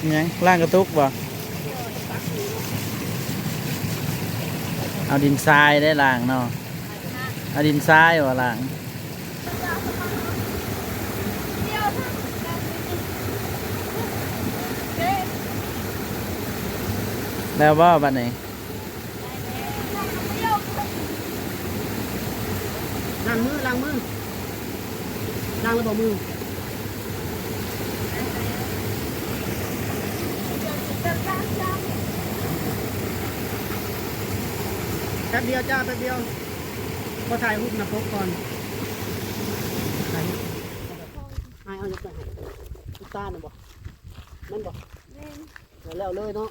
ยังล่างกระตุกบ่เอาดินทรายได้ล่างเนาะเอาดินทรายบ่ล่างแล้วบ่าบัดนี้ล้างมือล้างมือล้างระบบมือ แป๊บเดียวจ้าแป๊บเดียวพอถ่ายรูปนะพกก่อนถ่ายรูปให้เอาจะให้ตุ๊กตาน่ะบ่นั่นบ่แล้วเลยเนาะ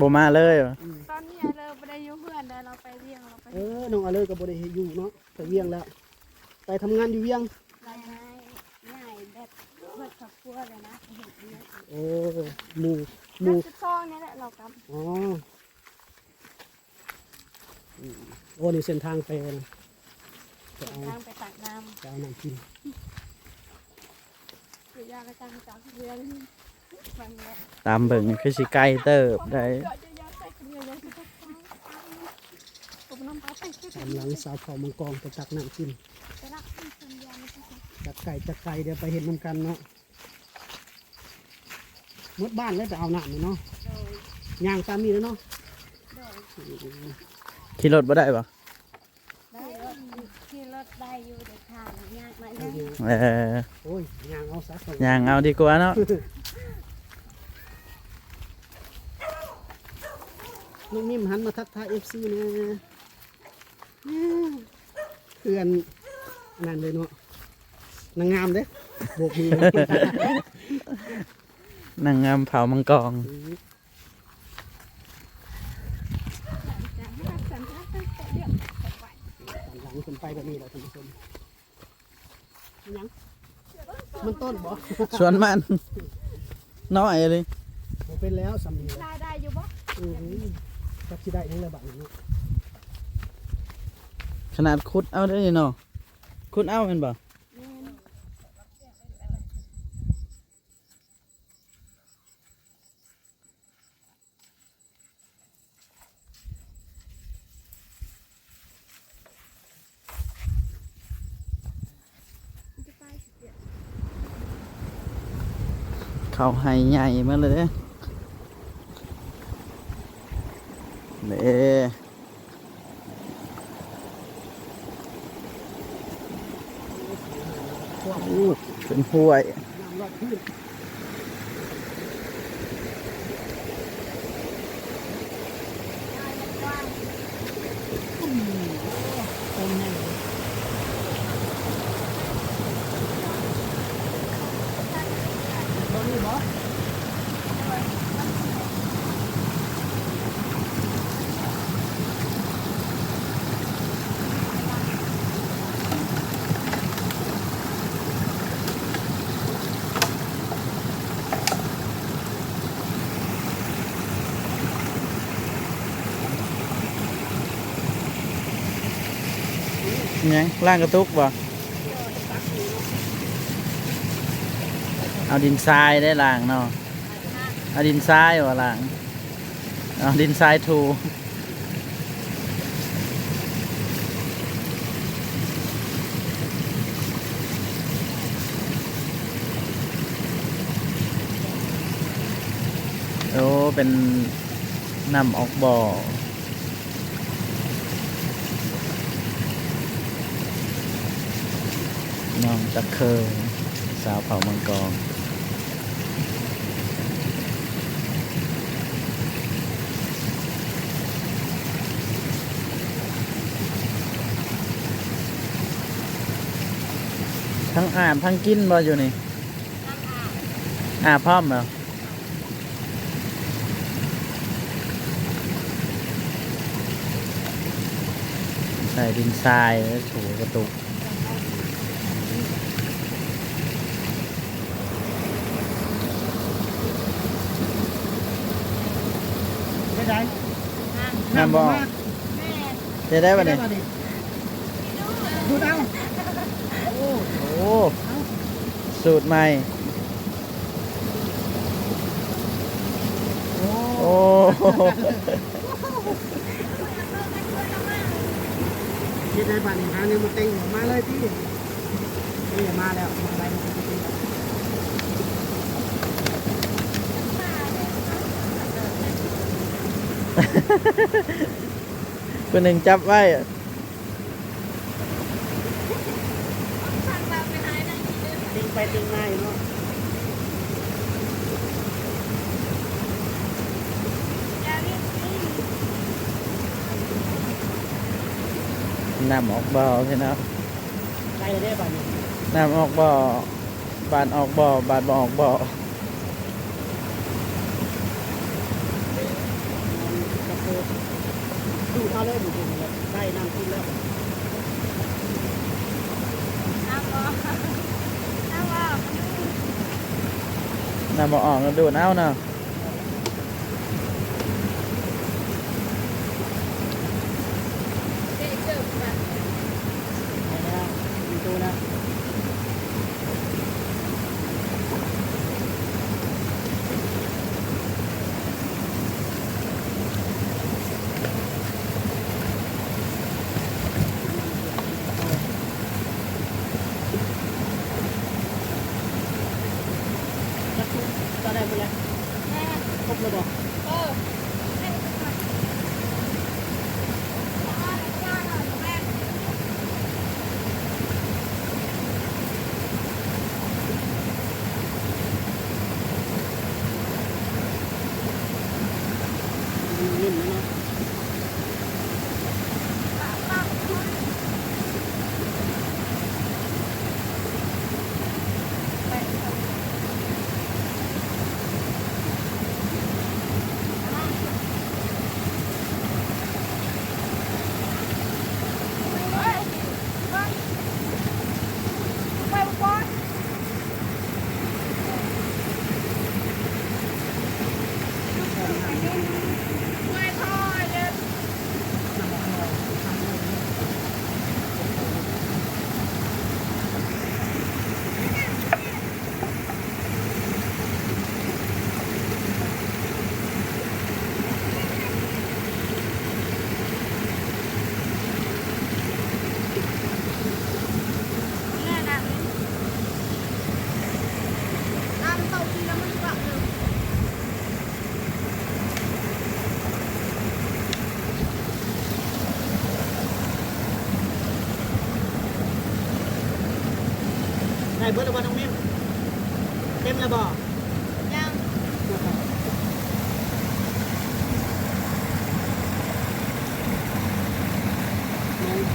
บ่มาเลยบ่ตอนนี้เราไปได้อยุ่เพื่อนได้เราไปเรียงเราไปเออน้องอาเลยกับบริอยู่เนาะไปเวียงแล้ว ไปทำงานอยู่เวียง รายง่ายง่ายแบบเพื่อครอบครัวเลยนะเห็นเยอะ โอ้หมู่หนัมู่กซองนี่แหละเรากำอ๋ออืม โอ้นี่เส้นทางไปนะจะเอาทางไปตักน้จะเอาน้ำกินำหรือยากระจังจากเรือนบางเนี่ยตามเบิ่งคือสิไกลเติบได้เจาะจะยาใส่เรือยังจะต้องผมน้ำปลาใส่ขึ้นตามหลังสาวเผามังกรไปตักน้ำกินจะรักที่สัญญาณที่จะจักไก่จักไก่เดี๋ยวไปเห็นน้ำกันเนาะหมดบ้านแล้วไปเอาน้ำนี่เนาะโดยย่างตามนี้แล้วเนาะ โดย ขี่รถบ่ได้บ่ได้รถที่รถได้อยู่เด็ดขาดยากมาเอากอยู่เออโอ้ยย่างเอาซะก่อนย่างเอาดีกว่าเนาะนุ่มนิ่มหันมาทักทายเอฟซีนะเพื่อนนั่นเลยเนาะนางงามเด้โบกมือนางงามเผามังกร จะให้รักสันทัดตั้งแต่เดียวไป หลั งคนไปแบบนี้แหละท่านผู้ชมยังมันต้นบ่สวนมัน น้อยเลยบ่เป็นแล้วสำเนียงได้ได้อยู่บ่อือจับสิได้ทั้งระบาดเนาะขนาดคุดเอาได้เนาะคุดเอาเป็นบ่ เขาให้ใหญ่มาเลยเด้เด้อู้เป็นห้วย น้ำรอดพื้นต้นแน่ต้นนี้บ่ ยังล่างกระตุกบ่เอาดินทรายได้ล่างเนาะเอาดินทรายบ่ล่างเอาดินทรายถูโอ้เป็นนำออกบ่อ น้องตะเคยสาวเผ่ามังกรทั้งอาบทั้งกินบ่อยู่นี่อาบพร้อมเหรอใส่ดินทรายแล้วถูกระตุก น้ำบ่อเห็ได้ป่ะเนี่ยดูเอาโอ้สูตรใหม่ โอ้โคิดได้ป่ะเนี่ยฮะนี่มันเต็งมาเลยพี่นี่มาแล้วมาแล้ว คนหนึ่งจับไว้อะเต็งไปเต็งมาอยู่เนาะน้ำออกบ่อใช่เนาะได้ได้บ้านนี้น้ำออกบ่อบานออกบ่อบานบ่ออกบ่อ ก็คือดูเขาเลยดู เลยได้น้ำกินแล้ว น้ำบ่ออกแล้วดูดเอาเนาะ ได้แล้วมีตัวแล้ว ก็ได้หมดแล้วครบแล้วบอก นิ่ม เนาะได้เบิร์ดแล้วบ่น้องเมมเต็มแล้วบ่น้อง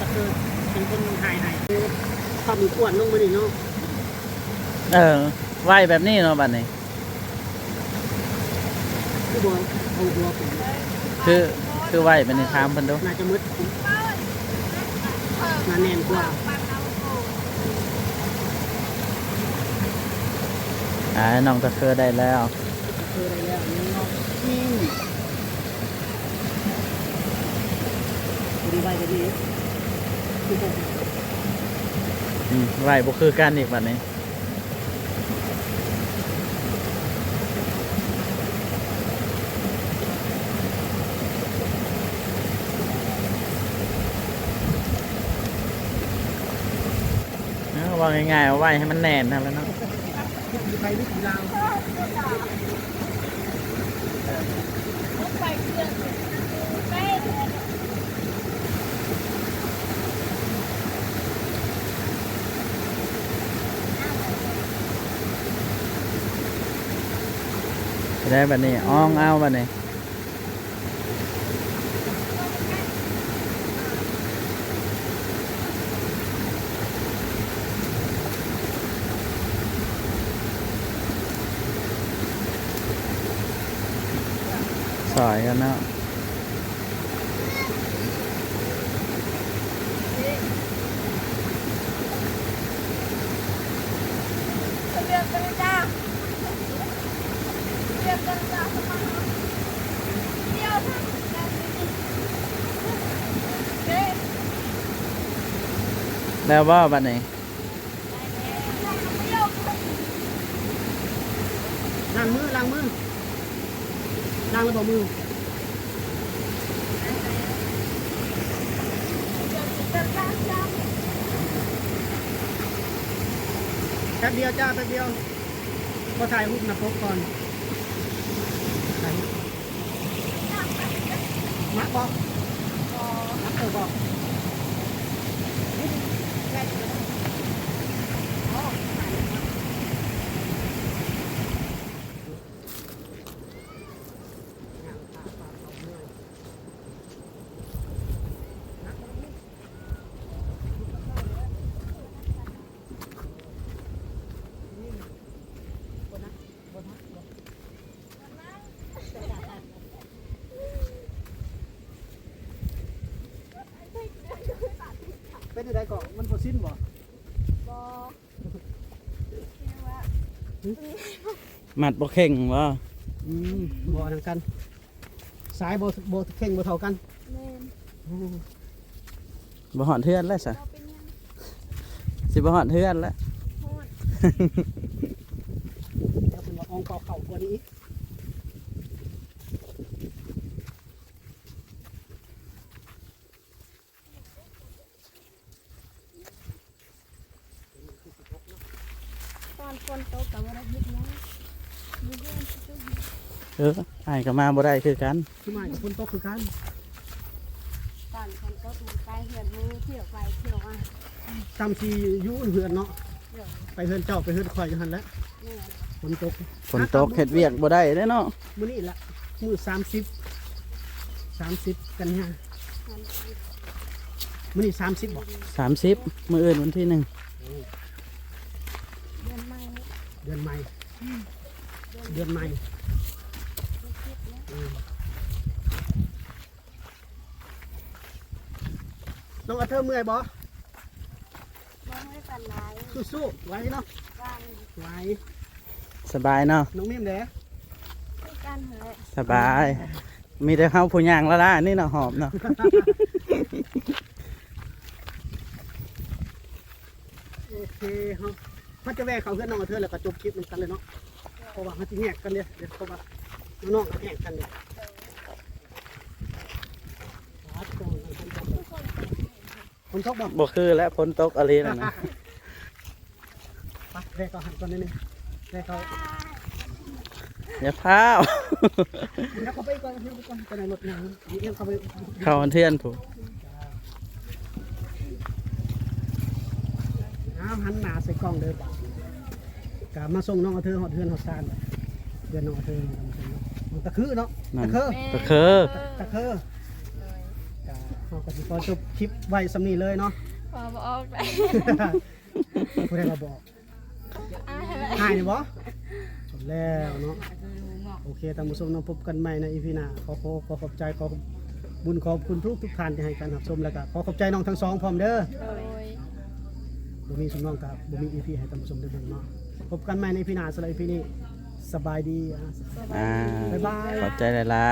ตะเกิดเป็นคนหายหายคือความมีขวดลงมาดิเนาะเออไหวแบบนี้เนาะบัดนี้คือบัวเอาบัวผมคือคือไหวเป็นในทามเพิ่นดูน่าจะมืดน่าแน่นกว่า อ่าน้องตะเคอได้แล้วเอออะไรแล้วนี่เนาะจริงดีไปก็ดีคือผมอืมไหวบ่คือกันอีกบัดนี้ เอาว่าง่ายๆเอาไว้ให้มันแน่นนะแล้วเนาะ มีไปไม่ถึงเราได้แบบนี้อ้องเอาแบบนี้ สอยกันเนาะแล้วว่าบัดนี้ล้างมือล้างมือล้างแล้วบ่มือแป๊บเดียวจ้าแป๊บเดียวพอถ่ายรูปนะพบก่อนถ่ายรูปมาบอกมาเออบอก เป็นยังไงก่อนมันพอสิ้นบ่บอแค่ว่าหมัดบ่เข่งบ่อืมบ่ทางกัน สายบ่บ่เข่งบ่เท่ากันแม่นอืมบ่หอดเทือนแล้วซะเราเป็นยังสิบ่หอดเทือนแล้วโหดแล้วเป็นว่าอองเก่าเข่ากว่านี้อีกต Ừ. อนฝนตกกับว่าเรายึดยังยึดยังจุด เอออ้ายก็มาบ่ได้คือกันคือมากับคนโตกคือกันตอนฝนตกมันไปเหือนมือเที่ยวไปเที่ยวมาจำชีอยู่เหือนเนาะเที่ยวไปเฮือนเจ้าไปเฮือนข่อยจังหันแหล้วแม่นฝนตกฝนตกเฮ็ดเวียกบ่ได้เด้เนาะมื้อนี้ละมื้อสามสิบสามสิบกันยามันมื้อนี้สามสิบบ่30มื้ออื่นวันที่หนึ่งเดือนใหม่เดือนใหม่เดือนใหม่ น้องอาเธอร์เมื่อยบ่มองไม่ปันไรสู้ๆไหวเนาะว่างไหวสบายเนาะน้องมิมเด้ที่กันเหรอสบาย มีแต่เฮาผู้ย่างละล่ะนี่เนาะหอบเนาะ โอเคเฮาเขาจะแวะเขาเพื่อนน้องอาเธอร์แล้วก็จบคลิปนำกันเลยเนาะเพราะว่าเขาจะแยกกันเลยเดี๋ยวเพราะว่า น้องๆก็แยกกันเลยวัดก่อนคนชอบบอกบ่คือแล้วฝนตกอะไรนั่นนะไปแวะเขาหันก่อนนิดนึงแวะเขาอย่าพาวเดี๋ยวเขาไปก่อนเดี๋ยวเขาไปก่อนจะไหนรถเนี่ยเดี๋ยวเขาไปเข้าวันเทือนผู้น้ำหันหน้าใส่กล้องเด้อบ่กามาส่งน้องอาเธอร์หอดเทือนหอดซานเดือนน้องอาเธอร์น้อง ตะคือเนาะนั่ตะนคือก็คือ ตะคือกเขาก็สิขอจบคลิปไว้สำนีเลยเนาะ พอบอกออกได้ผู้ใดมาบอกอ้ายอะไรหายนี่บ่จบแล้วเนาะ โอเคท่านผู้ชมเราพบกันใหม่ในอีพีหน้าขอขอขอขอบใจขอบุญขอบคุณทุกทุกท่านที่ให้การรับชมแล้วก็ขอขอบใจน้องทั้งสองพร้อมเด้อ โดย บ่มีสมน้องกับบ่มีอีพีให้ท่านผู้ชมได้เบิ่งเนาะพบกันใหม่ในอีพีหน้าสำหรับอีพีนี้ สบายดีอะ อ่าบ๊ายบาย ขอบใจหลายๆเวลา